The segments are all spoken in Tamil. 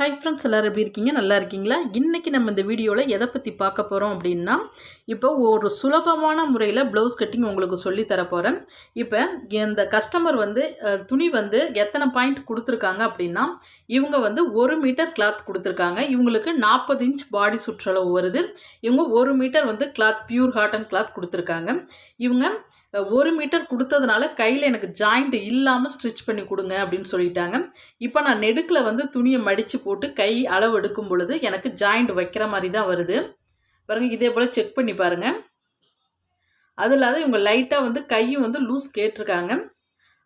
ஹை ஃப்ரெண்ட்ஸ் எல்லோரும் எப்படி இருக்கீங்க? நல்லா இருக்கீங்களா? இன்றைக்கி நம்ம இந்த வீடியோவில் எதை பற்றி பார்க்க போகிறோம் அப்படின்னா இப்போ ஒரு சுலபமான முறையில் ப்ளவுஸ் கட்டிங் உங்களுக்கு சொல்லி தரப்போகிறேன் இப்போ இந்த கஸ்டமர் வந்து துணி வந்து எத்தனை பாயிண்ட் கொடுத்துருக்காங்க அப்படின்னா இவங்க வந்து ஒரு மீட்டர் கிளாத் கொடுத்துருக்காங்க. இவங்களுக்கு நாற்பது இன்ச் பாடி சுற்றளவு வருது. இவங்க ஒரு மீட்டர் வந்து கிளாத் பியூர் காட்டன் கிளாத் கொடுத்துருக்காங்க. இவங்க ஒரு மீட்டர் கொடுத்ததுனால கையில் எனக்கு ஜாயிண்ட் இல்லாமல் ஸ்டிச் பண்ணி கொடுங்க அப்படின்னு சொல்லிட்டாங்க. இப்போ நான் நெடுக்கில் வந்து துணியை மடித்து போட்டு கை அளவு எடுக்கும் பொழுது எனக்கு ஜாயிண்ட் வைக்கிற மாதிரி தான் வருது. பாருங்கள் இதே போல் செக் பண்ணி பாருங்கள் அது இல்லாத இவங்க லைட்டாக வந்து கையும் வந்து லூஸ் கேட்டிருக்காங்க.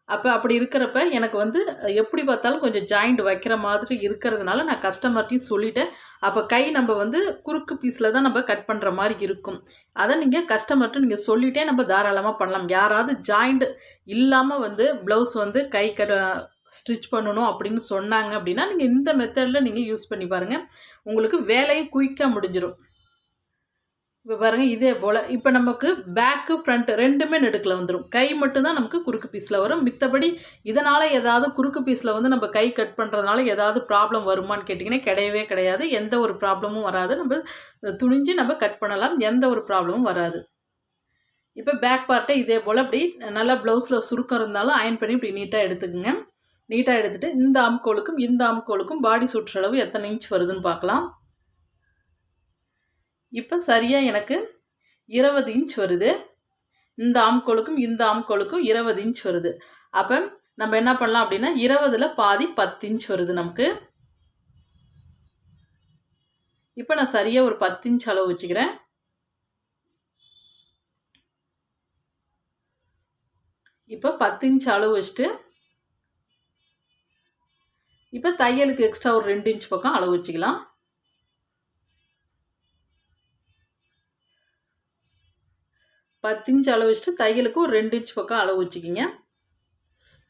அப்போ அப்படி இருக்கிறப்ப எனக்கு வந்து எப்படி பார்த்தாலும் கொஞ்சம் ஜாயிண்ட் வைக்கிற மாதிரி இருக்கிறதுனால நான் கஸ்டமர்ட்டையும் சொல்லிட்டேன். அப்போ கை நம்ம வந்து குறுக்கு பீஸில் தான் நம்ம கட் பண்ணுற மாதிரி இருக்கும். அதை நீங்கள் கஸ்டமர்கிட்ட நீங்கள் சொல்லிட்டே நம்ம தாராளமாக பண்ணலாம். யாராவது ஜாயிண்ட் இல்லாமல் வந்து ப்ளவுஸ் வந்து கை கட ஸ்டிச் பண்ணணும் அப்படின்னு சொன்னாங்க அப்படின்னா நீங்கள் இந்த மெத்தடில் நீங்கள் யூஸ் பண்ணி பாருங்கள் உங்களுக்கு வேலையும் குயிக்காக முடிஞ்சிடும் இப்போ பாருங்கள் இதே போல். இப்போ நமக்கு பேக்கு ஃப்ரண்ட் ரெண்டுமே நெடுக்கில் வந்துடும் கை மட்டும்தான் நமக்கு குறுக்கு பீஸில் வரும். மித்தபடி இதனால் ஏதாவது குறுக்கு பீஸில் வந்து நம்ம கை கட் பண்ணுறதுனால ஏதாவது ப்ராப்ளம் வருமான்னு கேட்டிங்கன்னா கிடையவே கிடையாது. எந்த ஒரு ப்ராப்ளமும் வராது. நம்ம துணிஞ்சு நம்ம கட் பண்ணலாம். எந்த ஒரு ப்ராப்ளமும் வராது. இப்போ பேக் பார்ட்டை இதே போல் அப்படி நல்லா ப்ளவுஸில் சுருக்கம் இருந்தாலும் அயன் பண்ணி இப்படி நீட்டாக எடுத்துக்கோங்க. நீட்டாக எடுத்துகிட்டு இந்த ஆம்கோலுக்கும் இந்த ஆம்கோலுக்கும் பாடி சுற்றளவு எத்தனை இன்ச் வருதுன்னு பார்க்கலாம். இப்போ சரியாக எனக்கு இருபது இன்ச் வருது. இந்த ஆம்கோலுக்கும் இந்த ஆம்கோலுக்கும் இருபது இன்ச் வருது. அப்போ நம்ம என்ன பண்ணலாம் அப்படின்னா இருபதில் பாதி பத்து இன்ச் வருது நமக்கு. இப்போ நான் சரியாக ஒரு பத்து இன்ச் அளவு வச்சுக்கிறேன். இப்போ பத்து இன்ச் அளவு வச்சுட்டு இப்போ தையலுக்கு எக்ஸ்ட்ரா ஒரு ரெண்டு இன்ச் பக்கம் அளவு வச்சுக்கலாம். பத்து இன்ச் அளவு வச்சுட்டு தையலுக்கு ஒரு ரெண்டு இன்ச் பக்கம் அளவு வச்சுக்கிங்க.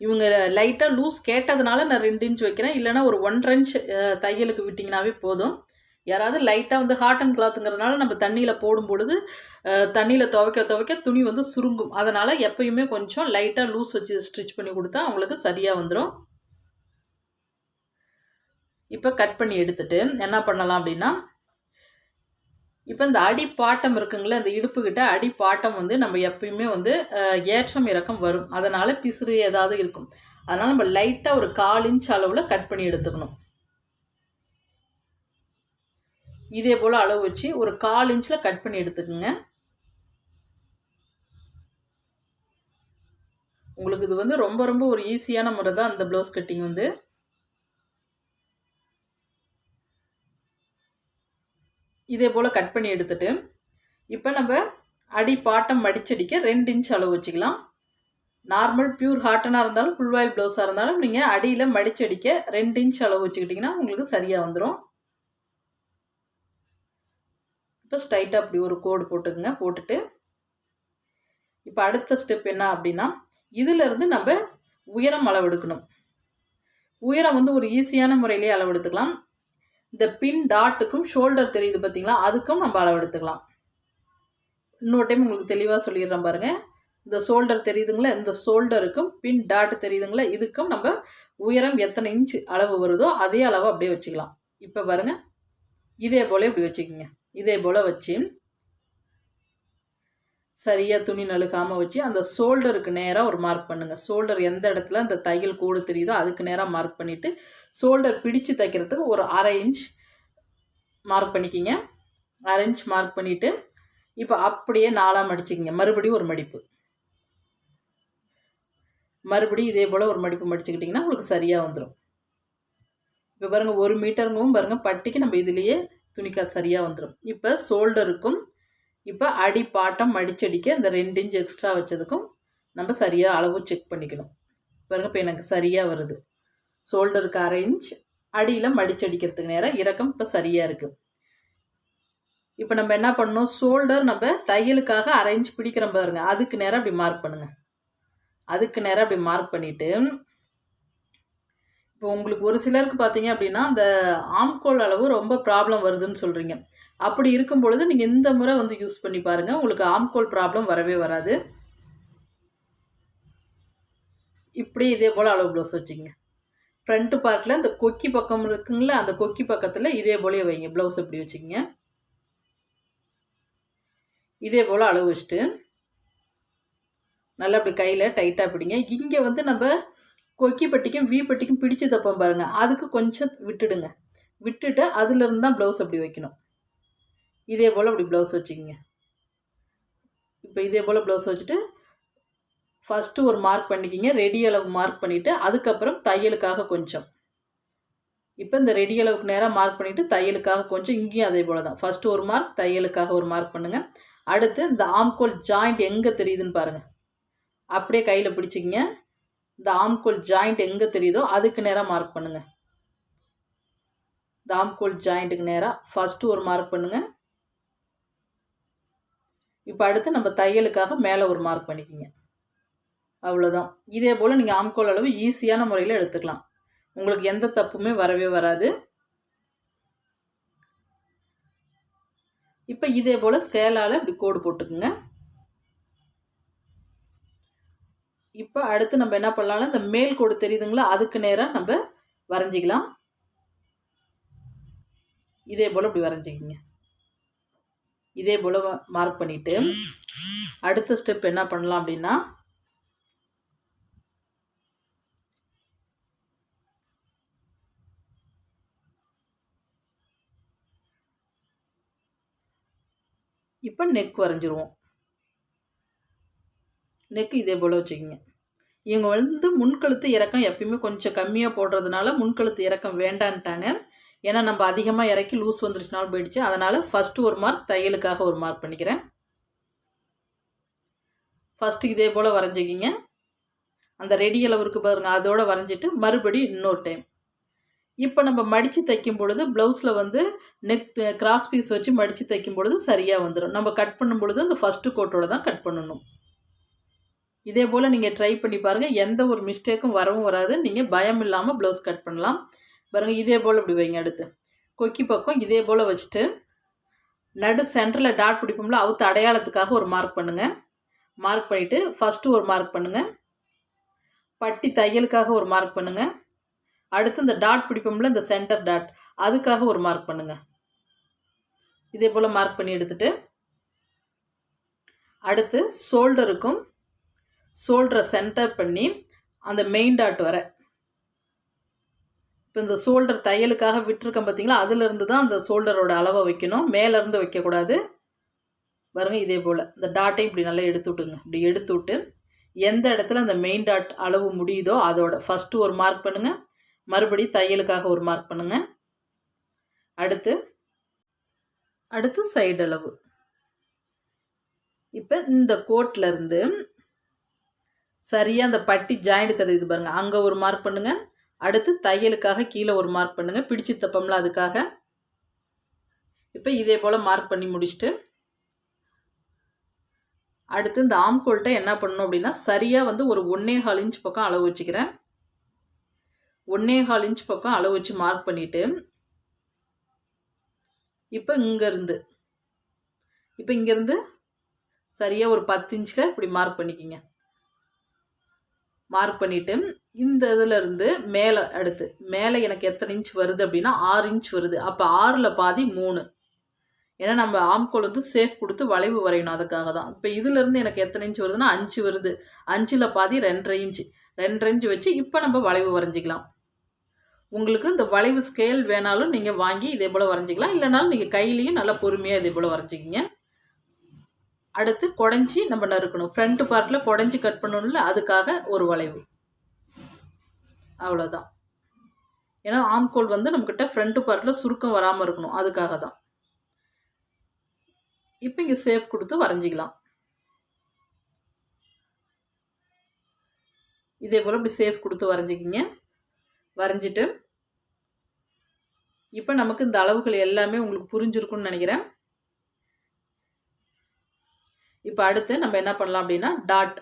இவங்க லைட்டாக லூஸ் கேட்டதுனால நான் ரெண்டு இன்ச் வைக்கிறேன். இல்லைனா ஒரு ஒன்றரை இன்ச் தையலுக்கு விட்டிங்கனாவே போதும். யாராவது லைட்டாக வந்து ஹாட் அண்ட் கிளாத்துங்கிறதுனால நம்ம தண்ணியில் போடும் பொழுது தண்ணியில் துவைக்க துவைக்க துணி வந்து சுருங்கும். அதனால் எப்பயுமே கொஞ்சம் லைட்டாக லூஸ் வச்சு ஸ்டிச் பண்ணி கொடுத்தா அவங்களுக்கு சரியாக வந்துடும் இப்போ கட் பண்ணி எடுத்துகிட்டு என்ன பண்ணலாம் அப்படின்னா இப்போ இந்த அடி பாட்டம் இருக்குங்களே இந்த இடுப்புக்கிட்ட அடி பாட்டம் வந்து நம்ம எப்பயுமே வந்து ஏற்றம் இறக்கம் வரும். அதனால் பிசுறு ஏதாவது இருக்கும். அதனால் நம்ம லைட்டாக ஒரு கால் இன்ச் அளவில் கட் பண்ணி எடுத்துக்கணும். இதே போல் அளவு வச்சு ஒரு கால் இன்ச்சில் கட் பண்ணி எடுத்துக்கோங்க. உங்களுக்கு இது வந்து ரொம்ப ரொம்ப ஒரு ஈஸியான முறை தான் அந்த ப்ளவுஸ் கட்டிங் வந்து. இதே போல் கட் பண்ணி எடுத்துட்டு இப்போ நம்ம அடி பாட்டம் மடிச்சடிக்க ரெண்டு இன்ச் அளவு வச்சுக்கலாம். நார்மல் பியூர் ஹாட்டனாக இருந்தாலும் ஃபுல்வாயில் ப்ளவுஸாக இருந்தாலும் நீங்கள் அடியில் மடிச்சடிக்க ரெண்டு இன்ச் அளவு வச்சுக்கிட்டிங்கன்னா உங்களுக்கு சரியாக வந்துடும் இப்போ ஸ்ட்ரைட்டாக அப்படி ஒரு கோடு போட்டுக்குங்க போட்டுட்டு. இப்போ அடுத்த ஸ்டெப் என்ன அப்படின்னா இதிலிருந்து நம்ம உயரம் அளவெடுக்கணும் உயரம் வந்து ஒரு ஈஸியான முறையிலேயே அளவெடுத்துக்கலாம் இந்த பின் டாட்டுக்கும் ஷோல்டர் தெரியுது பார்த்தீங்களா அதுக்கும் நம்ம அளவெடுத்துக்கலாம். இன்னொரு டைம் உங்களுக்கு தெளிவாக சொல்லிடுறேன் பாருங்கள் இந்த ஷோல்டர் தெரியுதுங்களா? இந்த ஷோல்டருக்கும் பின் டாட் தெரியுதுங்களா? இதுக்கும் நம்ம உயரம் எத்தனை இன்ச் அளவு வருதோ அதே அளவு அப்படியே வச்சுக்கலாம். இப்போ பாருங்க. இதே போல் இப்படி வச்சுக்கோங்க. இதே போல் வச்சு சரியாக துணி நழுக்காமல் வச்சு அந்த ஷோல்டருக்கு நேராக ஒரு மார்க் பண்ணுங்கள் ஷோல்டர் எந்த இடத்துல அந்த தையல் கூடு தெரியுதோ அதுக்கு நேராக மார்க் பண்ணிவிட்டு ஷோல்டர் பிடிச்சு தைக்கிறதுக்கு ஒரு அரை இன்ச் மார்க் பண்ணிக்கிங்க. அரை இன்ச் மார்க் பண்ணிவிட்டு இப்போ அப்படியே நாலாக மடிச்சுக்கிங்க. மறுபடியும் ஒரு மடிப்பு. மறுபடியும் இதே போல் ஒரு மடிப்பு மடிச்சுக்கிட்டிங்கன்னா உங்களுக்கு சரியாக வந்துடும் இப்போ பாருங்கள் ஒரு மீட்டருங்கவும் பாருங்கள் பட்டிக்கு நம்ம இதுலேயே துணிக்கா சரியாக வந்துடும் இப்போ ஷோல்டருக்கும் இப்போ அடி பாட்டம் மடிச்சடிக்க இந்த ரெண்டு இன்ச் எக்ஸ்ட்ரா வச்சதுக்கும் நம்ம சரியாக அளவு செக் பண்ணிக்கணும். பாருங்க இப்போ எனக்கு சரியாக வருது. ஷோல்டருக்கு அரை இன்ச் அடியில் மடிச்சடிக்கிறதுக்கு நேரம் இறக்கம் இப்போ சரியாக இருக்குது இப்போ நம்ம என்ன பண்ணணும்? ஷோல்டர் நம்ம தையலுக்காக அரை இன்ச் பிடிக்கிற பாருங்க. அதுக்கு நேரம் அப்படி மார்க் பண்ணுங்கள் அதுக்கு நேரம் அப்படி மார்க் பண்ணிவிட்டு இப்போ உங்களுக்கு ஒரு சிலருக்கு பார்த்தீங்க அப்படின்னா அந்த ஆம்கோல் அளவு ரொம்ப ப்ராப்ளம் வருதுன்னு சொல்கிறீங்க அப்படி இருக்கும் பொழுது நீங்கள் இந்த முறை வந்து யூஸ் பண்ணி பாருங்கள் உங்களுக்கு ஆம்கோல் ப்ராப்ளம் வரவே வராது. இப்படி இதே போல் அளவு ப்ளவுஸ் வச்சுக்கோங்க. ஃப்ரண்ட்டு பார்ட்டில் இந்த கொக்கி பக்கம் இருக்குங்களா அந்த கொக்கி பக்கத்தில் இதே போலே வைங்க. ப்ளவுஸ் இப்படி வச்சுக்கோங்க. இதே போல் அளவு வச்சுட்டு நல்லா அப்படி கையில் டைட்டாக பிடிங்க. இங்கே வந்து நம்ம கொக்கி பட்டிக்கும் வி பட்டிக்கும் பிடிச்சு தப்போம் பாருங்கள் அதுக்கு கொஞ்சம் விட்டுடுங்க. விட்டுட்டு அதுலேருந்து தான் ப்ளவுஸ் அப்படி வைக்கணும். இதே போல் அப்படி ப்ளவுஸ் வச்சுக்கிங்க. இப்போ இதே போல் ப்ளவுஸ் வச்சுட்டு ஃபஸ்ட்டு ஒரு மார்க் பண்ணிக்கிங்க. ரெடி அளவு மார்க் பண்ணிவிட்டு அதுக்கப்புறம் தையலுக்காக கொஞ்சம். இப்போ இந்த ரெடி அளவுக்கு நேராக மார்க் பண்ணிவிட்டு தையலுக்காக கொஞ்சம் இங்கேயும் அதே போல் தான் ஃபஸ்ட்டு ஒரு மார்க் தையலுக்காக ஒரு மார்க் பண்ணுங்கள் அடுத்து இந்த ஆம்கோல் ஜாயிண்ட் எங்கே தெரியுதுன்னு பாருங்கள் அப்படியே கையில் பிடிச்சிக்கிங்க. இந்த ஆம்கோல் ஜாயிண்ட் எங்கே தெரியுதோ? அதுக்கு நேராக மார்க் பண்ணுங்கள் இந்த ஆம்கோல் ஜாயிண்ட்டுக்கு நேராக ஃபஸ்ட்டு ஒரு மார்க் பண்ணுங்கள் இப்போ அடுத்து நம்ம தையலுக்காக மேலே ஒரு மார்க் பண்ணிக்கிங்க. அவ்வளோதான் இதே போல் நீங்கள் ஆம்கோல் அளவு ஈஸியான முறையில் எடுத்துக்கலாம். உங்களுக்கு எந்த தப்புமே வரவே வராது. இப்போ இதே போல் ஸ்கேலால் இப்படி கோடு போட்டுக்குங்க. அடுத்து நம்ம என்ன பண்ணலாம்னா இந்த மேல் கோடு தெரியுதுங்களா? அதுக்கு நேராக நம்ம வரைஞ்சிக்கலாம். இதே போல் இப்படி வரைஞ்சிக்கிங்க. இதே போல் மார்க் பண்ணிவிட்டு அடுத்த ஸ்டெப் என்ன பண்ணலாம் அப்படின்னா இப்போ நெக் வரைஞ்சிருவோம். நெக்கு இதே போல் வச்சுக்கிங்க. இவங்க வந்து முன்கழுத்து இறக்கம் எப்பயுமே கொஞ்சம் கம்மியாக போடுறதுனால முன்கழுத்து இறக்கம் வேண்டான்ட்டாங்க. ஏன்னா நம்ம அதிகமாக இறக்கி லூஸ் வந்துருச்சுனாலும் போயிடுச்சு. அதனால் ஃபஸ்ட்டு ஒரு மார்க் தையலுக்காக ஒரு மார்க் பண்ணிக்கிறேன். ஃபஸ்ட்டு இதே போல் வரைஞ்சிக்கிங்க. அந்த ரெடி அளவுக்கு பாருங்கள் அதோடு வரைஞ்சிட்டு மறுபடி இன்னொரு டைம் இப்போ நம்ம மடித்து தைக்கும் பொழுது ப்ளவுஸில் வந்து நெக் கிராஸ் பீஸ் வச்சு மடித்து தைக்கும் பொழுது சரியாக வந்துடும் நம்ம கட் பண்ணும் பொழுது அந்த ஃபஸ்ட்டு கோட்டோட தான் கட் பண்ணணும். இதே போல் நீங்கள் ட்ரை பண்ணி பாருங்கள் எந்த ஒரு மிஸ்டேக்கும் வரவும் வராது. நீங்கள் பயம் இல்லாமல் ப்ளவுஸ் கட் பண்ணலாம். பாருங்கள் இதே போல் இப்படி வைங்க அடுத்து. கொக்கி பக்கம் இதே போல் வச்சுட்டு நடு சென்டரில் டாட் பிடிப்போம்ல அவுத்து அடையாளத்துக்காக ஒரு மார்க் பண்ணுங்கள் மார்க் பண்ணிவிட்டு ஃபஸ்ட்டு ஒரு மார்க் பண்ணுங்கள் பட்டி தையலுக்காக ஒரு மார்க் பண்ணுங்கள் அடுத்து இந்த டாட் பிடிப்போம்ல இந்த சென்டர் டாட் அதுக்காக ஒரு மார்க் பண்ணுங்கள் இதே போல் மார்க் பண்ணி எடுத்துட்டு அடுத்து ஷோல்டருக்கும் ஷோல்டரை சென்டர் பண்ணி அந்த மெயின் டாட் வர. இப்போ இந்த ஷோல்டர் தையலுக்காக விட்டுருக்கேன் பார்த்தீங்களா அதுலேருந்து தான் அந்த ஷோல்டரோட அளவை வைக்கணும். மேலேருந்து வைக்கக்கூடாது. பாருங்கள் இதே போல். இந்த டாட்டையும் இப்படி நல்லா எடுத்து விட்டுங்க இப்படி எடுத்து விட்டு எந்த இடத்துல அந்த மெயின் டாட் அளவு முடியுதோ அதோட ஃபஸ்ட்டு ஒரு மார்க் பண்ணுங்கள் மறுபடி தையலுக்காக ஒரு மார்க் பண்ணுங்கள் அடுத்து அடுத்து சைடு அளவு. இப்போ இந்த கோட்லேருந்து சரியாக அந்த பட்டி ஜாயிண்ட் தெரியுது பாருங்கள் அங்கே ஒரு மார்க் பண்ணுங்கள் அடுத்து தையலுக்காக கீழே ஒரு மார்க் பண்ணுங்கள் பிடிச்சி தப்பம்ல அதுக்காக. இப்போ இதே போல் மார்க் பண்ணி முடிச்சுட்டு அடுத்து இந்த ஆம்கோல்ட்டை என்ன பண்ணணும் அப்படின்னா சரியாக வந்து ஒரு ஒன்றே கால் இன்ச் பக்கம் அளவு வச்சுக்கிறேன். ஒன்றே கால் இன்ச் பக்கம் அளவு வச்சு மார்க் பண்ணிவிட்டு இப்போ இங்கேருந்து இப்போ இங்கேருந்து சரியாக ஒரு பத்து இன்ச்சில் இப்படி மார்க் பண்ணிக்கிங்க. மார்க் பண்ணிவிட்டு இந்த இதிலேருந்து மேலே அடுத்து மேலே எனக்கு எத்தனை இன்ச் வருது அப்படின்னா ஆறு இன்ச் வருது. அப்போ ஆறில் பாதி மூணு. ஏன்னா நம்ம ஆம்கோல் வந்து சேஃப் கொடுத்து வளைவு வரையணும் அதுக்காக தான். இப்போ இதுலேருந்து எனக்கு எத்தனை இன்ச் வருதுன்னா அஞ்சு வருது. அஞ்சில் பாதி ரெண்டரை இன்ச்சு ரெண்டரை இன்ச்சு வச்சு இப்போ நம்ம வளைவு வரைஞ்சிக்கலாம். உங்களுக்கு இந்த வளைவு ஸ்கேல் வேணாலும் நீங்கள் வாங்கி இதே போல் வரைஞ்சிக்கலாம். இல்லைனாலும் நீங்கள் கையிலையும் நல்லா பொறுமையாக இதே போல் வரைஞ்சிக்கிங்க. அடுத்து குடஞ்சி நம்ம நறுக்கணும். ஃப்ரண்ட் பார்ட்டில் குடஞ்சி கட் பண்ணணும்ல அதுக்காக ஒரு வளைவு. அவ்வளோதான் ஏன்னா ஆம்கோல் வந்து நம்மக்கிட்ட ஃப்ரண்ட் பார்ட்டில் சுருக்கம் வராமல் இருக்கணும். அதுக்காக தான். இப்போ இங்கே சேஃப் கொடுத்து வரைஞ்சிக்கலாம். இதே போல் இப்படி சேஃப் கொடுத்து வரைஞ்சிக்கிங்க. வரைஞ்சிட்டு இப்போ நமக்கு இந்த அளவுகள் எல்லாமே உங்களுக்கு புரிஞ்சிருக்குன்னு நினைக்கிறேன். இப்போ அடுத்து நம்ம என்ன பண்ணலாம் அப்படின்னா டாட்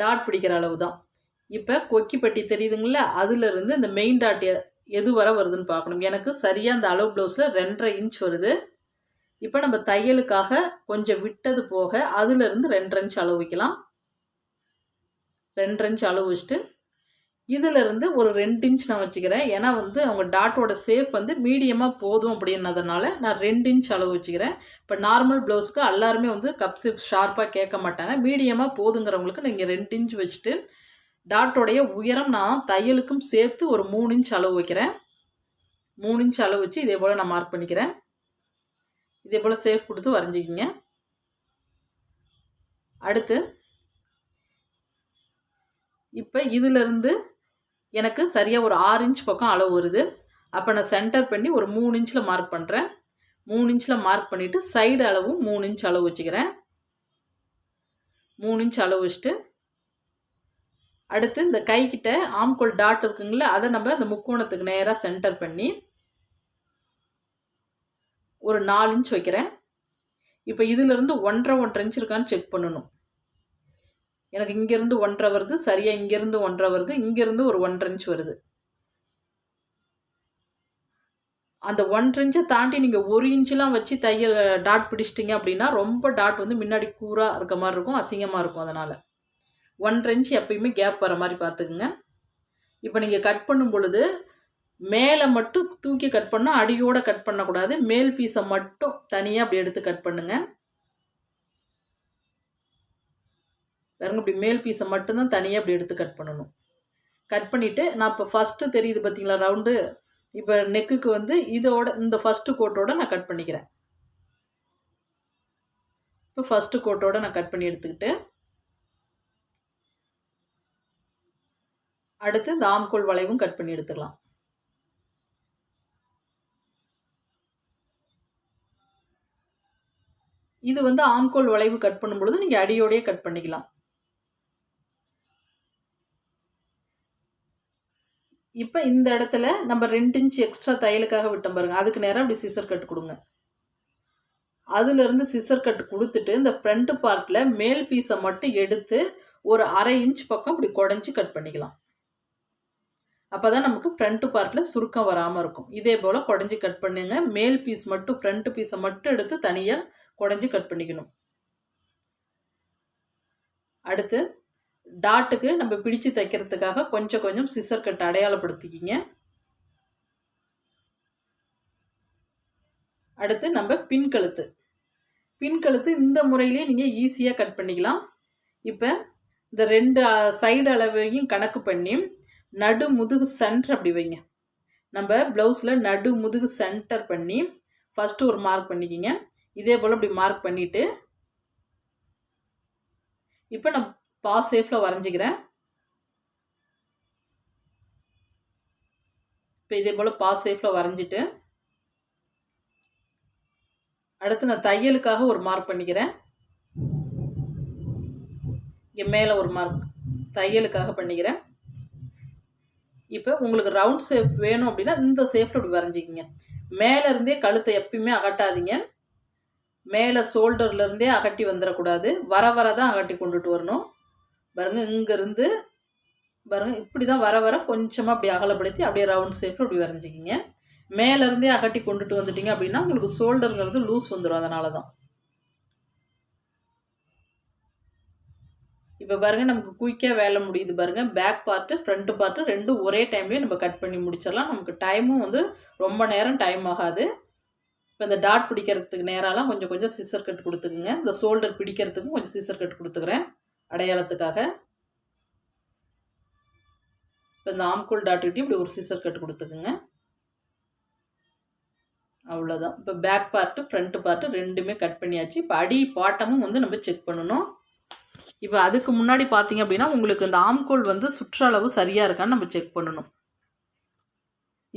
டாட் பிடிக்கிற அளவு தான் இப்போ கொக்கி பட்டி தெரியுதுங்களா? அதுலேருந்து இந்த மெயின் டாட் எது வர வருதுன்னு பார்க்கணும். எனக்கு சரியாக அந்த அளவு ப்ளவுஸில் ரெண்டரை இன்ச் வருது. இப்போ நம்ம தையலுக்காக கொஞ்சம் விட்டது போக அதுலேருந்து ரெண்டரை இன்ச் அளவு வைக்கலாம். ரெண்டரை இன்ச் அளவு வச்சுட்டு இதிலிருந்து ஒரு ரெண்டு இன்ச் நான் வச்சுக்கிறேன். ஏன்னா வந்து அவங்க டாட்டோட ஷேப் வந்து மீடியமாக போதும் அப்படின்னதுனால நான் ரெண்டு இன்ச் அளவு வச்சுக்கிறேன். இப்போ நார்மல் ப்ளவுஸ்க்கு எல்லாருமே வந்து கப் ஷேப் ஷார்ப்பாக கேட்க மாட்டாங்க. மீடியமாக போதுங்கிறவங்களுக்கு நீங்கள் ரெண்டு இன்ச் வச்சுட்டு டாட்டோடைய உயரம் நான் தையலுக்கும் சேர்த்து ஒரு மூணு இன்ச் அளவு வைக்கிறேன். மூணு இன்ச் அளவு வச்சு இதே போல் நான் மார்க் பண்ணிக்கிறேன். இதே போல் சேஃப் கொடுத்து வரைஞ்சிக்கிங்க. அடுத்து இப்போ இதிலிருந்து எனக்கு சரியாக ஒரு ஆறு இன்ச் பக்கம் அளவு வருது. அப்போ நான் சென்டர் பண்ணி ஒரு மூணு இன்ச்சில் மார்க் பண்ணுறேன் மூணு இன்ச்சில் மார்க் பண்ணிவிட்டு சைடு அளவும் மூணு இன்ச் அளவு வச்சுக்கிறேன். மூணு இன்ச் அளவு வச்சுட்டு அடுத்து இந்த கைக்கிட்ட ஆம்கோல் டாட் இருக்குங்களா அதை நம்ம இந்த முக்கோணத்துக்கு நேராக சென்டர் பண்ணி ஒரு நாலு இன்ச் வைக்கிறேன். இப்போ இதிலிருந்து ஒன்றரை ஒன்றரை இன்ச் இருக்கான்னு செக் பண்ணணும். எனக்கு இங்கேருந்து ஒன்றரை வருது சரியாக இங்கேருந்து ஒன்றரை வருது இங்கேருந்து ஒரு ஒன்றரை இன்ச் வருது. அந்த ஒன்றரை இன்ச்சை தாண்டி நீங்கள் ஒரு இன்ச்செலாம் வச்சு தையல் டாட் பிடிச்சிட்டிங்க அப்படின்னா ரொம்ப டாட் வந்து முன்னாடி கூராக இருக்க மாதிரி இருக்கும் அசிங்கமாக இருக்கும் அதனால். ஒன்றரை இன்ச் எப்பயுமே கேப் வர மாதிரி பார்த்துக்குங்க. இப்போ நீங்கள் கட் பண்ணும் பொழுது மேலே மட்டும் தூக்கி கட் பண்ணால் அடியோடு கட் பண்ணக்கூடாது. மேல் பீஸை மட்டும் தனியாக அப்படி எடுத்து கட் பண்ணுங்கள் பாருங்க இப்படி மேல் பீஸை மட்டும்தான் தனியாக அப்படி எடுத்து கட் பண்ணணும். கட் பண்ணிவிட்டு நான் இப்போ ஃபஸ்ட்டு தெரியுது பார்த்தீங்களா ரவுண்டு இப்போ நெக்குக்கு வந்து இதோட இந்த ஃபஸ்ட்டு கோட்டோட நான் கட் பண்ணிக்கிறேன். இப்போ ஃபஸ்ட்டு கோட்டோட நான் கட் பண்ணி எடுத்துக்கிட்டு அடுத்து இந்த ஆம்கோல் வளைவும் கட் பண்ணி எடுத்துக்கலாம். இது வந்து ஆம்கோல் வளைவு கட் பண்ணும் பொழுது நீங்கள் அடியோடையே கட் பண்ணிக்கலாம். இப்போ இந்த இடத்துல நம்ம ரெண்டு இன்ச் எக்ஸ்ட்ரா தையலுக்காக விட்டோம் பாருங்க. அதுக்கு நேரம் அப்படி சிசர் கட் கொடுங்க. அதுலேருந்து சிசர் கட் கொடுத்துட்டு இந்த ஃப்ரண்ட் பார்ட்டில் மேல் பீஸை மட்டும் எடுத்து ஒரு அரை இன்ச் பக்கம் இப்படி குடஞ்சி கட் பண்ணிக்கலாம். அப்போ தான் நமக்கு ஃப்ரண்ட் பார்ட்டில் சுருக்கம் வராமல் இருக்கும். இதே போல் குடஞ்சி கட் பண்ணுங்க. மேல் பீஸ் மட்டும் ஃப்ரண்ட் பீஸை மட்டும் எடுத்து தனியாக குடஞ்சி கட் பண்ணிக்கணும். அடுத்து டாட்டுக்கு நம்ம பிடிச்சு தைக்கிறதுக்காக கொஞ்சம் கொஞ்சம் சிசர் கட் அடையாளப்படுத்திக்கிங்க. அடுத்து நம்ம பின் கழுத்து. பின் கழுத்து இந்த முறையிலே நீங்கள் ஈஸியாக கட் பண்ணிக்கலாம். இப்போ இந்த ரெண்டு சைடு அளவையும் கணக்கு பண்ணி நடு முதுகு சென்டர் அப்படி வைங்க. நம்ம ப்ளவுஸில் நடு முதுகு சென்டர் பண்ணி ஃபஸ்ட்டு ஒரு மார்க் பண்ணிக்கிங்க. இதே போல் அப்படி மார்க் பண்ணிவிட்டு இப்போ நம் பாஸ் ஷேப்பில் வரைஞ்சிக்கிறேன். இப்போ இதே போல் பாஸ் ஷேப்பில் வரைஞ்சிட்டு அடுத்து நான் தையலுக்காக ஒரு மார்க் பண்ணிக்கிறேன். இங்கே மேலே ஒரு மார்க் தையலுக்காக பண்ணிக்கிறேன். இப்போ உங்களுக்கு ரவுண்ட் ஷேப் வேணும் அப்படின்னா இந்த ஷேப்பில் இப்படி வரைஞ்சிக்கிங்க. மேலேருந்தே கழுத்தை எப்பயுமே அகட்டாதீங்க. மேலே ஷோல்டர்லேருந்தே அகட்டி வந்துடக்கூடாது. வர வர தான் அகட்டி கொண்டுட்டு வரணும். பாருங்க இங்கேருந்து பாருங்க இப்படி தான் வர வர கொஞ்சமாக அப்படி அகலப்படுத்தி அப்படியே ரவுண்ட் ஷேப்பில் இப்படி வரைஞ்சிக்கிங்க. மேலேருந்தே அகட்டி கொண்டுட்டு வந்துட்டிங்க அப்படின்னா உங்களுக்கு ஷோல்டருங்கிறது லூஸ் வந்துடும் அதனால தான் இப்போ பாருங்கள் நமக்கு குயிக்காக வேலை முடியுது பாருங்கள் பேக் பார்ட்டு ஃப்ரண்ட்டு பார்ட்டு ரெண்டும் ஒரே டைம்லேயே நம்ம கட் பண்ணி முடிச்சிடலாம். நமக்கு டைமும் வந்து ரொம்ப நேரம் டைம் ஆகாது. இப்போ இந்த டாட் பிடிக்கிறதுக்கு நேராலாம் கொஞ்சம் கொஞ்சம் சிசர் கட் கொடுத்துக்குங்க. இந்த ஷோல்டர் பிடிக்கிறதுக்கும் கொஞ்சம் சிசர் கட் கொடுத்துக்கிறேன். அடையாளத்துக்காக. இப்போ இந்த ஆம்கோல் டாட்டுக்கிட்டே இப்படி ஒரு சிசர் கட் கொடுத்துக்குங்க. அவ்வளோதான் இப்போ பேக் பார்ட்டு ஃப்ரண்ட்டு பார்ட்டு ரெண்டுமே கட் பண்ணியாச்சு. இப்போ அடி பாட்டமும் வந்து நம்ம செக் பண்ணணும். இப்போ அதுக்கு முன்னாடி பார்த்தீங்க அப்படின்னா உங்களுக்கு இந்த ஆம்கோல் வந்து சுற்றளவு சரியாக இருக்கான்னு நம்ம செக் பண்ணணும்.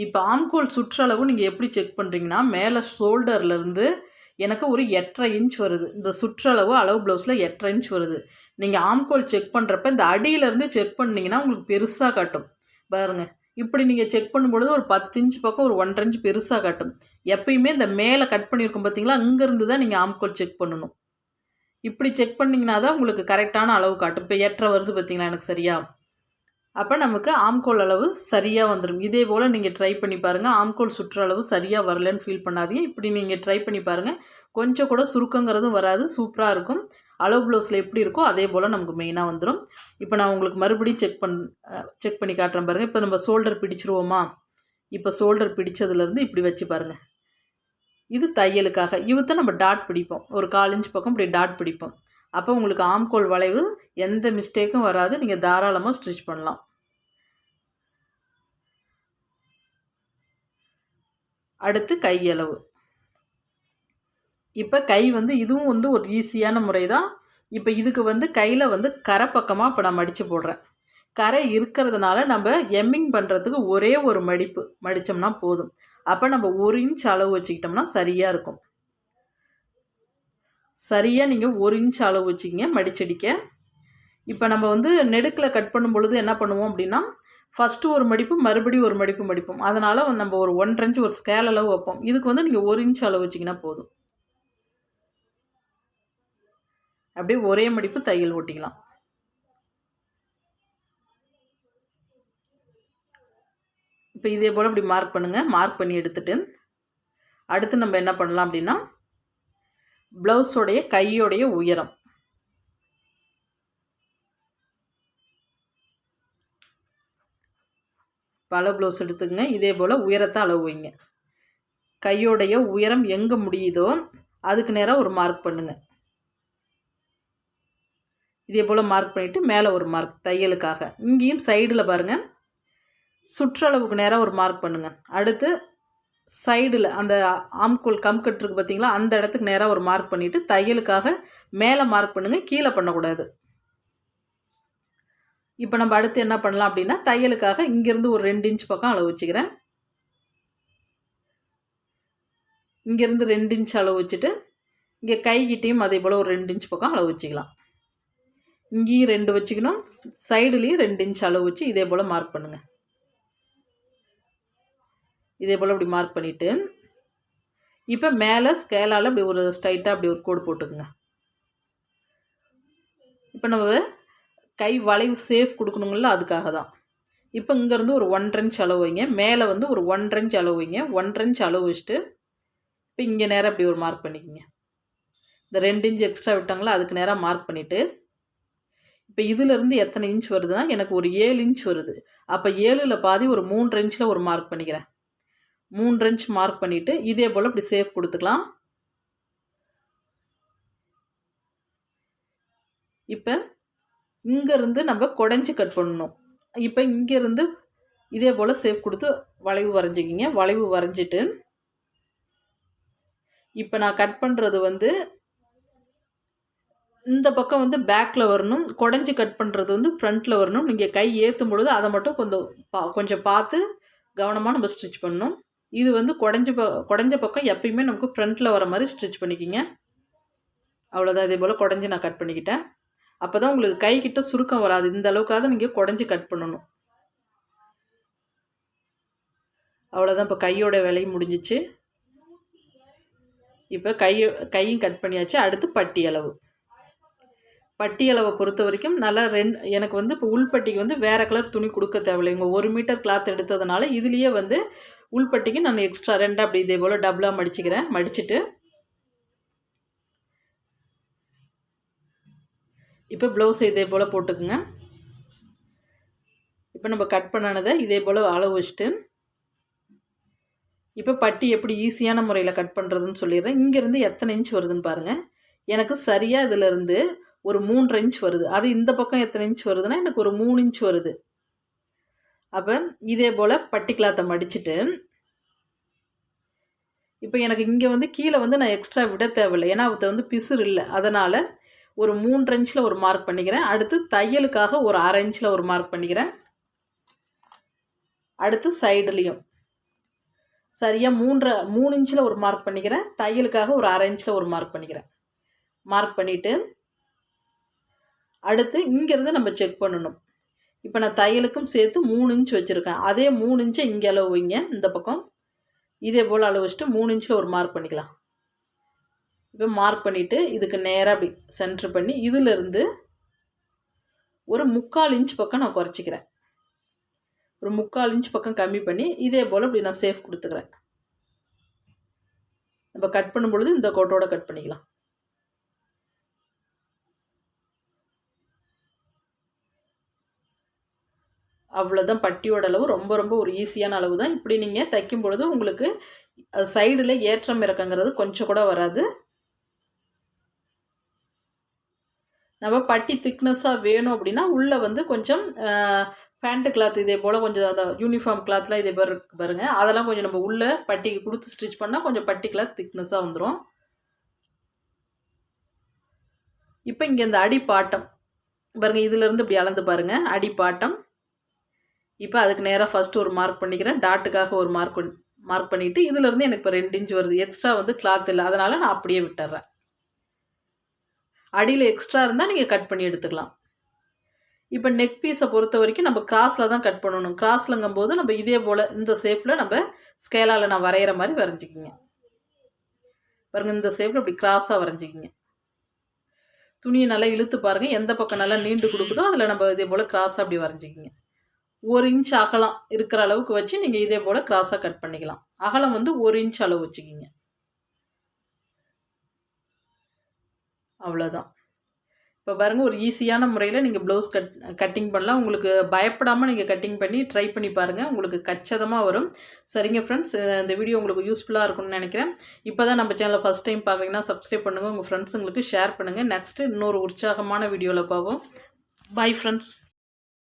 இப்போ ஆம்கோல் சுற்றளவு நீங்கள் எப்படி செக் பண்ணுறீங்கன்னா மேலே ஷோல்டர்லேருந்து எனக்கு ஒரு எட்டரை இன்ச் வருது. இந்த சுற்றளவு அளவு ப்ளவுஸில் எட்டரை இன்ச் வருது. நீங்கள் ஆம்கோல் செக் பண்ணுறப்ப இந்த அடியிலேருந்து செக் பண்ணிங்கன்னா உங்களுக்கு பெருசாக காட்டும். பாருங்க. இப்படி நீங்கள் செக் பண்ணும்பொழுது ஒரு பத்து இன்ச் பக்கம் ஒரு ஒன்றரை இன்ச் பெருசாக காட்டும். எப்பயுமே இந்த மேலே கட் பண்ணியிருக்கோம் பார்த்தீங்களா அங்கேருந்து தான் நீங்கள் ஆம்கோல் செக் பண்ணணும். இப்படி செக் பண்ணிங்கன்னா தான் உங்களுக்கு கரெக்டான அளவு காட்டும். இப்போ எட்டரை வருது பார்த்தீங்களா எனக்கு சரியா? அப்போ நமக்கு ஆம்கோல் அளவு சரியாக வந்துடும் இதே போல் நீங்கள் ட்ரை பண்ணி பாருங்கள் ஆம்கோல் சுற்றளவு சரியாக வரலன்னு ஃபீல் பண்ணாதீங்க. இப்படி நீங்கள் ட்ரை பண்ணி பாருங்கள் கொஞ்சம் கூட சுருக்கங்கிறதும் வராது. சூப்பராக இருக்கும். அளவு ப்ளவுஸில் எப்படி இருக்கோ அதே போல் நமக்கு மெயினாக வந்துடும் இப்போ நான் உங்களுக்கு மறுபடியும் செக் பண் செக் பண்ணி காட்டுறேன் பாருங்கள் இப்போ நம்ம ஷோல்டர் பிடிச்சிருவோமா? இப்போ ஷோல்டர் பிடிச்சதுலேருந்து இப்படி வச்சு பாருங்கள் இது தையலுக்காக. இவத்தை நம்ம டாட் பிடிப்போம். ஒரு கால் இன்ச் பக்கம் இப்படி டாட் பிடிப்போம். அப்போ உங்களுக்கு ஆம்கோல் வளைவு எந்த மிஸ்டேக்கும் வராது. நீங்கள் தாராளமாக ஸ்டிச் பண்ணலாம். அடுத்து கையளவு. இப்போ கை வந்து இதுவும் வந்து ஒரு ஈஸியான முறை தான் இப்போ இதுக்கு வந்து கையில் வந்து கரை பக்கமாக இப்போ நான் மடித்து போடுறேன். கரை இருக்கிறதுனால நம்ம எம்மிங் பண்ணுறதுக்கு ஒரே ஒரு மடிப்பு மடித்தோம்னா போதும். அப்போ நம்ம ஒரு இன்ச் அளவு வச்சுக்கிட்டோம்னா சரியாக இருக்கும். சரியாக நீங்கள் ஒரு இன்ச் அளவு வச்சுக்கிங்க மடிச்சடிக்க. இப்போ நம்ம வந்து நெடுக்கில் கட் பண்ணும் பொழுது என்ன பண்ணுவோம் அப்படின்னா ஃபஸ்ட்டு ஒரு மடிப்பு மறுபடியும் ஒரு மடிப்பு மடிப்போம். அதனால் நம்ம ஒரு ஒன்றரை இன்ச் ஒரு ஸ்கேல் அளவு வைப்போம். இதுக்கு வந்து நீங்கள் ஒரு இன்ச் அளவு வச்சிங்கன்னா போதும். அப்படியே ஒரே மடிப்பு தையல் ஓட்டிக்கலாம். இப்போ இதே போல் இப்படி மார்க் பண்ணுங்கள் மார்க் பண்ணி எடுத்துகிட்டு அடுத்து நம்ம என்ன பண்ணலாம் அப்படின்னா ப்ளவுஸோடைய கையோடைய உயரம். பல ப்ளவுஸ் எடுத்துக்கங்க. இதே போல் உயரத்தை அளவு வைங்க. கையோடைய உயரம் எங்கே முடியுதோ அதுக்கு நேராக ஒரு மார்க் பண்ணுங்கள் இதே போல் மார்க் பண்ணிவிட்டு மேலே ஒரு மார்க் தையலுக்காக. இங்கேயும் சைடில் பாருங்கள் சுற்றளவுக்கு நேராக ஒரு மார்க் பண்ணுங்கள் அடுத்து சைடில் அந்த ஆம்கோல் கம் இருக்குது பார்த்தீங்களா அந்த இடத்துக்கு நேராக ஒரு மார்க் பண்ணிவிட்டு தையலுக்காக மேலே மார்க் பண்ணுங்கள் கீழே பண்ணக்கூடாது. இப்போ நம்ம அடுத்து என்ன பண்ணலாம் அப்படின்னா தையலுக்காக இங்கேருந்து ஒரு ரெண்டு இன்ச் பக்கம் அளவு வச்சுக்கிறேன். இங்கேருந்து ரெண்டு இன்ச் அளவு வச்சுட்டு இங்கே கைகிட்டையும் அதே போல் ஒரு ரெண்டு இன்ச் பக்கம் அளவு வச்சுக்கலாம். இங்கேயும் ரெண்டு வச்சுக்கணும். சைடுலேயும் ரெண்டு இன்ச் அளவு வச்சு இதே போல் மார்க் பண்ணுங்கள் இதே போல் இப்படி மார்க் பண்ணிவிட்டு இப்போ மேலே ஸ்கேலால் இப்படி ஒரு ஸ்ட்ரைட்டாக அப்படி ஒரு கோடு போட்டுக்குங்க. இப்போ நம்ம கை வளைவு சேஃப் கொடுக்கணுங்கள அதுக்காக தான் இப்போ இங்கேருந்து ஒரு ஒன்றரை இன்ச் அளவு வைங்க. மேலே வந்து ஒரு ஒன்றரை இன்ச் அளவு வைங்க. ஒன்றரை இன்ச் அளவு வச்சுட்டு இப்போ இங்கே நேராக அப்படி ஒரு மார்க் பண்ணிக்கோங்க. இந்த ரெண்டு இன்ச் எக்ஸ்ட்ரா விட்டாங்களா அதுக்கு நேராக மார்க் பண்ணிவிட்டு இப்போ இதிலிருந்து எத்தனை இன்ச் வருதுன்னா எனக்கு ஒரு ஏழு இன்ச் வருது. அப்போ ஏழில் பாதி ஒரு மூன்று இன்ச்சில் ஒரு மார்க் பண்ணிக்கிறேன். மூன்று இன்ச் மார்க் பண்ணிவிட்டு இதே போல் இப்படி சேஃப் கொடுத்துக்கலாம். இப்போ இங்கேருந்து நம்ம குடஞ்சி கட் பண்ணணும். இப்போ இங்கேருந்து இதே போல் சேஃப் கொடுத்து வளைவு வரைஞ்சிக்கிங்க. வளைவு வரைஞ்சிட்டு இப்போ நான் கட் பண்ணுறது வந்து இந்த பக்கம் வந்து பேக்கில் வரணும். குடஞ்சி கட் பண்ணுறது வந்து ஃப்ரண்ட்டில் வரணும். நீங்கள் கை ஏற்றும் பொழுது அதை மட்டும் கொஞ்சம் பா கொஞ்சம் பார்த்து கவனமாக நம்ம ஸ்டிச் பண்ணணும். இது வந்து குடஞ்ச ப குடஞ்ச பக்கம் எப்பயுமே நமக்கு ஃப்ரண்ட்டில் வர மாதிரி ஸ்டிச் பண்ணிக்கிங்க. அவ்வளோதான் இதே போல் குடஞ்சி நான் கட் பண்ணிக்கிட்டேன். அப்போ தான் உங்களுக்கு கைக்கிட்ட சுருக்கம் வராது. இந்த அளவுக்காவது நீங்கள் குடஞ்சி கட் பண்ணணும். அவ்வளோதான் இப்போ கையோட வேலையும் முடிஞ்சிச்சு. இப்போ கையை கையும் கட் பண்ணியாச்சு. அடுத்து பட்டி அளவு. பட்டி அளவை பொறுத்த வரைக்கும் நல்லா ரெண்டு எனக்கு வந்து இப்போ உள்பட்டிக்கு வந்து வேறு கலர் துணி கொடுக்க தேவையில்லை. இங்கே ஒரு மீட்டர் கிளாத் எடுத்ததுனால இதுலேயே வந்து உள்பட்டிக்கு நான் எக்ஸ்ட்ரா ரெண்டாக அப்படி இதே போல் டபுளாக மடிச்சுக்கிறேன். மடிச்சுட்டு இப்போ ப்ளவுஸ் இதே போல் போட்டுக்குங்க. இப்போ நம்ம கட் பண்ணினதை இதே போல் அளவு வச்சுட்டு இப்போ பட்டி எப்படி ஈஸியான முறையில் கட் பண்ணுறதுன்னு சொல்லிடுறேன். இங்கேருந்து எத்தனை இன்ச் வருதுன்னு பாருங்கள் எனக்கு சரியாக இதிலிருந்து ஒரு மூன்றரை இன்ச் வருது. அது இந்த பக்கம் எத்தனை இன்ச் வருதுன்னா எனக்கு ஒரு மூணு இன்ச் வருது. அப்போ இதே போல் பட்டி கிளாத்தை மடிச்சுட்டு இப்போ எனக்கு இங்கே வந்து கீழே வந்து நான் எக்ஸ்ட்ரா விட தேவையில்லை. ஏன்னா அவத்த வந்து பிசுறு இல்லை. அதனால் ஒரு மூன்று இன்ச்சில் ஒரு மார்க் பண்ணிக்கிறேன். அடுத்து தையலுக்காக ஒரு அரை இன்ச்சில் ஒரு மார்க் பண்ணிக்கிறேன். அடுத்து சைடுலேயும் சரியாக மூன்றரை மூணு இன்ச்சில் ஒரு மார்க் பண்ணிக்கிறேன். தையலுக்காக ஒரு அரை இன்ச்சில் ஒரு மார்க் பண்ணிக்கிறேன். மார்க் பண்ணிவிட்டு அடுத்து இங்கேருந்து நம்ம செக் பண்ணணும். இப்போ நான் தையலுக்கும் சேர்த்து மூணு இன்ச் வச்சுருக்கேன். அதே மூணு இன்ச்சை இங்கே அளவு வைங்க இந்த பக்கம் இதே போல் அளவு வச்சுட்டு மூணு இன்ச்சில் ஒரு மார்க் பண்ணிக்கலாம். இப்போ மார்க் பண்ணிவிட்டு இதுக்கு நேராக அப்படி சென்ட்ரு பண்ணி இதிலிருந்து ஒரு முக்கால் இன்ச் பக்கம் நான் குறைச்சிக்கிறேன். ஒரு முக்கால் இன்ச் பக்கம் கம்மி பண்ணி இதே போல் இப்படி நான் சேஃப் கொடுத்துக்கிறேன். நம்ம கட் பண்ணும்பொழுது இந்த கோட்டோட கட் பண்ணிக்கலாம். அவ்வளோதான் பட்டியோட அளவு. ரொம்ப ரொம்ப ஒரு ஈஸியான அளவு தான் இப்படி நீங்கள் தைக்கும் பொழுது உங்களுக்கு சைடில் ஏற்றம் இறக்கங்கிறது கொஞ்சம் கூட வராது. நம்ம பட்டி திக்னஸாக வேணும் அப்படின்னா உள்ளே வந்து கொஞ்சம் பேண்ட்டு கிளாத் இதே போல் கொஞ்சம் அந்த யூனிஃபார்ம் கிளாத்லாம் இதே மாதிரி இருக்கு பாருங்க. அதெல்லாம் கொஞ்சம் நம்ம உள்ளே பட்டிக்கு கொடுத்து ஸ்டிச் பண்ணால் கொஞ்சம் பட்டி கிளாத் திக்னஸ்ஸாக வந்துடும் இப்போ இங்கே இந்த அடிப்பாட்டம். பாருங்கள் இதிலேருந்து இப்படி அளந்து பாருங்கள் அடிப்பாட்டம். இப்போ அதுக்கு நேராக ஃபஸ்ட்டு ஒரு மார்க் பண்ணிக்கிறேன். டாட்டுக்காக ஒரு மார்க் மார்க் பண்ணிவிட்டு இதுலேருந்து எனக்கு இப்போ ரெண்டு இன்ச் வருது. எக்ஸ்ட்ரா வந்து கிளாத் இல்லை. அதனால் நான் அப்படியே விட்டுறேன். அடியில் எக்ஸ்ட்ரா இருந்தால் நீங்கள் கட் பண்ணி எடுத்துக்கலாம். இப்போ நெக் பீஸை பொறுத்த வரைக்கும் நம்ம கிராஸில் தான் கட் பண்ணணும். கிராஸ்லங்கும் போது நம்ம இதே போல் இந்த ஷேப்பில் நம்ம ஸ்கேலால் நான் வரைகிற மாதிரி வரைஞ்சிக்கிங்க. பாருங்கள் இந்த ஷேப்பில் இப்படி கிராஸாக வரைஞ்சிக்கிங்க. துணியை நல்லா இழுத்து பாருங்கள் எந்த பக்கம் நல்லா நீண்டு கொடுக்குதோ அதில் நம்ம இதே போல் கிராஸாக அப்படி வரைஞ்சிக்கிங்க. ஒரு இன்ச் அகலம் இருக்கிற அளவுக்கு வச்சு நீங்கள் இதே போல் கிராஸாக கட் பண்ணிக்கலாம். அகலம் வந்து ஒரு இன்ச் அளவு வச்சுக்கிங்க. அவ்வளோதான் இப்போ பாருங்கள் ஒரு ஈஸியான முறையில் நீங்கள் ப்ளவுஸ் கட் கட்டிங் பண்ணலாம். உங்களுக்கு பயப்படாமல் நீங்கள் கட்டிங் பண்ணி ட்ரை பண்ணி பாருங்கள் உங்களுக்கு கச்சிதமாக வரும். சரிங்க ஃப்ரெண்ட்ஸ் இந்த வீடியோ உங்களுக்கு யூஸ்ஃபுல்லாக இருக்கும்னு நினைக்கிறேன். இப்போ தான் நம்ம சேனலை ஃபஸ்ட் டைம் பார்க்குறீங்கன்னா சப்ஸ்கிரைப் பண்ணுங்கள் உங்கள் ஃப்ரெண்ட்ஸுங்களுக்கு ஷேர் பண்ணுங்கள் நெக்ஸ்ட்டு இன்னொரு உற்சாகமான வீடியோவில் பார்ப்போம் பாய் ஃப்ரெண்ட்ஸ்